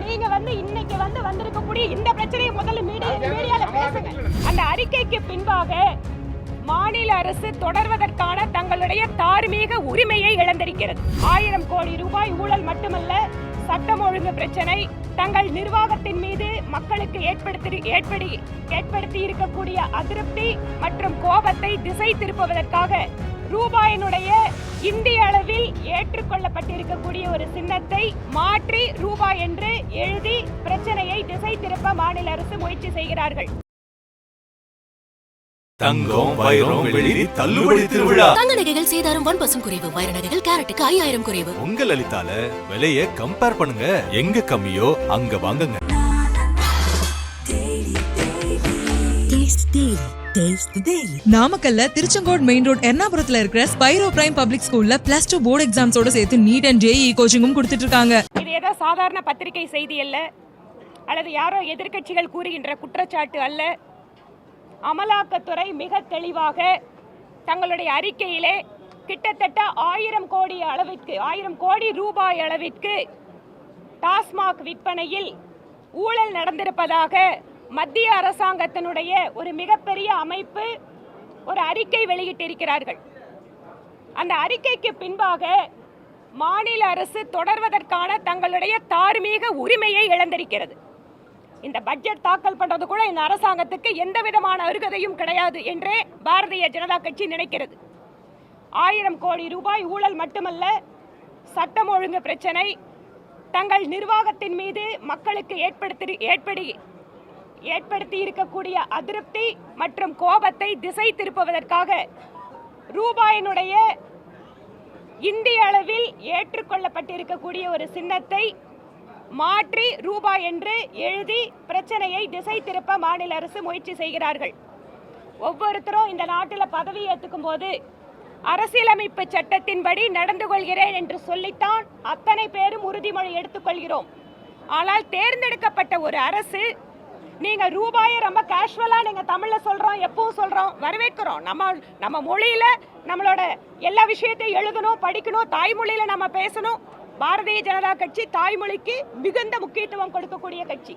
நீங்க வந்து இன்னைக்கு வந்து வந்திருக்கக்கூடிய இந்த பிரச்சனையை முதல்ல மீடியா மீடியால பேசுங்க. அந்த அறிக்கைக்கு பின்பாக மாநில அரசு தொடர்வதற்கான தங்களுடைய தார்மீக உரிமையை இழந்திருக்கிறது. ஆயிரம் கோடி ரூபாய் ஊழல் மட்டுமல்ல சட்டம் ஒழுங்கு பிரச்சனை தங்கள் நிர்வாகத்தின் மீது மக்களுக்கு ஏற்படுத்தி ஏற்படி ஏற்படுத்தி இருக்கக்கூடிய அதிருப்தி மற்றும் கோபத்தை திசை திருப்புவதற்காக ரூபாயினுடைய இந்திய அளவில் ஏற்றுக்கொள்ளப்பட்டிருக்கக்கூடிய ஒரு சின்னத்தை மாற்றி ரூபாய் என்று எழுதி பிரச்சனையை திசை திருப்ப மாநில அரசு முயற்சி செய்கிறார்கள். தங்கம் வைரம் வெள்ளி தள்ளுபடி திருவிழா. தங்க நகைகள் சேதாரம் ஒன் பர்சன்ட் குறைவு வைர நகைகள் கேரட்டுக்கு ஐயாயிரம் குறைவு. உங்க லலிதால விலைய கம்பேர் பண்ணுங்க. எங்க கம்மியோ அங்க வாங்குங்க. நாமக்கல்ல திருச்செங்கோடு மெயின் ரோட் எர்ணாபுரத்துல இருக்கிற ஸ்பைரோ பிரைம் பப்ளிக் ஸ்கூல்ல பிளஸ் டூ போர்டு எக்ஸாம்ஸோட சேர்த்து நீட் அண்ட் ஜேஇ கோச்சிங்கும் கொடுத்துட்டு இருக்காங்க இது ஏதோ சாதாரண பத்திரிகை செய்தி அல்ல அல்லது யாரோ எதிர்க்கட்சிகள் கூறுகின்ற குற்றச்சாட்டு அல்ல. அமலாக்கத்துறை மிக தெளிவாக தங்களுடைய அறிக்கையிலே கிட்டத்தட்ட ஆயிரம் கோடி அளவிற்கு ஆயிரம் கோடி ரூபாய் அளவிற்கு டாஸ்மாக் விற்பனையில் ஊழல் நடந்திருப்பதாக மத்திய அரசாங்கத்தினுடைய ஒரு மிகப்பெரிய அமைப்பு ஒரு அறிக்கை வெளியிட்டிருக்கிறார்கள். அந்த அறிக்கைக்கு பின்பாக மாநில அரசு தொடர்வதற்கான தங்களுடைய தார்மீக உரிமையை இழந்திருக்கிறது. இந்த பட்ஜெட் தாக்கல் பண்ணுறது கூட இந்த அரசாங்கத்துக்கு எந்த விதமான அருகதையும் கிடையாது என்றே பாரதிய ஜனதா கட்சி நினைக்கிறது. ஆயிரம் கோடி ரூபாய் ஊழல் மட்டுமல்ல சட்டம் ஒழுங்கு பிரச்சனை தங்கள் நிர்வாகத்தின் மீது மக்களுக்கு ஏற்படுத்தி ஏற்படி ஏற்படுத்தி இருக்கக்கூடிய அதிருப்தி மற்றும் கோபத்தை திசை திருப்புவதற்காக ரூபாயினுடைய இந்திய அளவில் ஏற்றுக்கொள்ளப்பட்டிருக்கக்கூடிய ஒரு சின்னத்தை மாற்றி ரூபாய் என்று எழுதி பிரச்சனையை திசை திருப்ப மாநில அரசு முயற்சி செய்கிறார்கள். ஒவ்வொருத்தரும் இந்த நாட்டில் பதவி ஏற்றுக்கும் போது அரசியலமைப்பு சட்டத்தின்படி நடந்து கொள்கிறேன் என்று சொல்லித்தான் அத்தனை பேரும் உறுதிமொழி எடுத்துக்கொள்கிறோம். ஆனால் தேர்ந்தெடுக்கப்பட்ட ஒரு அரசு நீங்க ரூபாயை ரொம்ப கேஷுவலா நீங்க தமிழ்ல சொல்றோம் எப்பவும் சொல்றோம். வரவேற்கிறோம். நம்ம நம்ம மொழியில நம்மளோட எல்லா விஷயத்தையும் எழுதணும் படிக்கணும் தாய்மொழியில நம்ம பேசணும். பாரதிய ஜனதா கட்சி தாய்மொழிக்கு மிகுந்த முக்கியத்துவம் கொடுக்கக்கூடிய கட்சி.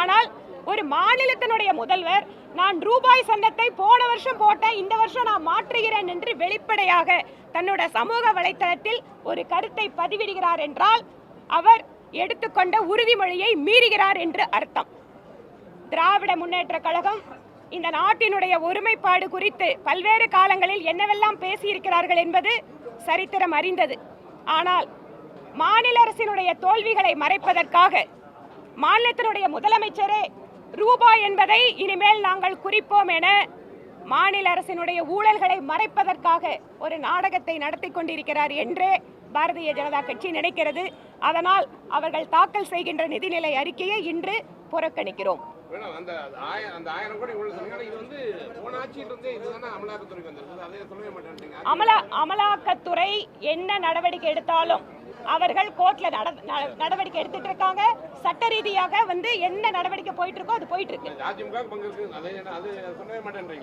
ஆனால் ஒரு மாநிலத்தினுடைய முதல்வர் நான் ரூபாய் சந்தத்தை போன வருஷம் போட்டேன் இந்த வருஷம் நான் மாற்றுகிறேன் என்று வெளிப்படையாக தன்னோட சமூக வலைத்தளத்தில் ஒரு கருத்தை பதிவிடுகிறார் என்றால் அவர் எடுத்துக்கொண்ட உறுதிமொழியை மீறுகிறார் என்று அர்த்தம். திராவிட முன்னேற்ற கழகம் இந்த நாட்டினுடைய ஒருமைப்பாடு குறித்து பல்வேறு காலங்களில் என்னவெல்லாம் பேசியிருக்கிறார்கள் என்பது சரித்திரம் அறிந்தது. ஆனால் மாநில அரசினுடைய தோல்விகளை மறைப்பதற்காக மாநிலத்தினுடைய முதலமைச்சரே ரூபாய் என்பதை இனிமேல் நாங்கள் குறிப்போம் என மாநில அரசினுடைய ஊழல்களை மறைப்பதற்காக ஒரு நாடகத்தை நடத்தி கொண்டிருக்கிறார் என்றே பாரதிய ஜனதா கட்சி நினைக்கிறது. அதனால் அவர்கள் தாக்கல் செய்கின்ற நிதிநிலை அறிக்கையை இன்று புறக்கணிக்கிறோம். மேடம் அந்த ஆயிரம் அந்த ஆயிரம் கோடி ஊழல் சொன்னீங்க இது வந்து போன ஆட்சியில் இருந்தே இதுதானே அமலாக்கத்துறைக்கு வந்திருக்குது அதை சொல்லவே மாட்டேன்றீங்க. அமலா அமலாக்கத்துறை என்ன நடவடிக்கை எடுத்தாலும் அவர்கள் கோர்ட்ல நட- நட- நடவடிக்கை எடுத்துட்டு இருக்காங்க. சட்ட ரீதியாக வந்து என்ன நடவடிக்கை போயிட்டு இருக்கோ அது போயிட்டு இருக்கு அது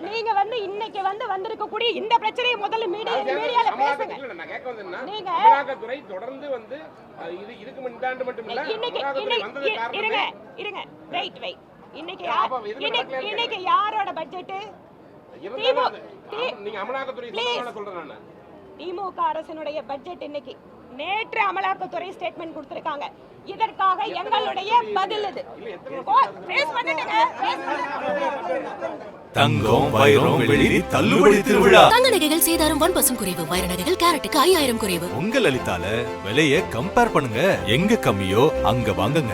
நீங்க வந்து இன்னைக்கு வந்து வந்திருக்கக்கூடிய இந்த பிரச்சனையை முதல்ல மீடியா மீடியால பேசுங்க. நீங்க- அமலாக்கத்துறை தொடர்ந்து வந்து இது இதுக்கு முன் இந்த ஆண்டு மட்டும் இல்ல இருங்க இருங்க. ரைட் வெயிட் இன்னைக்கு இன்னைக்கு யாரோட பட்ஜெட் இருந்தாலும் அது- தி- ஆமா, நீங்க அமலாக்கத்துறை Please. சொன்னதால சொல்றேன் நான் திமுக அரசினுடைய பட்ஜெட் இன்னைக்கு நேற்று அமலாக்கத்துறை ஸ்டேட்மெண்ட் கொடுத்திருக்காங்க இதற்காக எங்களுடைய பதில் இது தங்கம் வைரம் வெள்ளி தள்ளுபடி திருவிழா தங்க நகைகள் சேதாரம் ஒன் பர்சன்ட் குறைவு வைர நகைகள் கேரட்டுக்கு ஐயாயிரம் குறைவு உங்க லலிதால விலைய கம்பேர் பண்ணுங்க எங்க கம்மியோ அங்க வாங்குங்க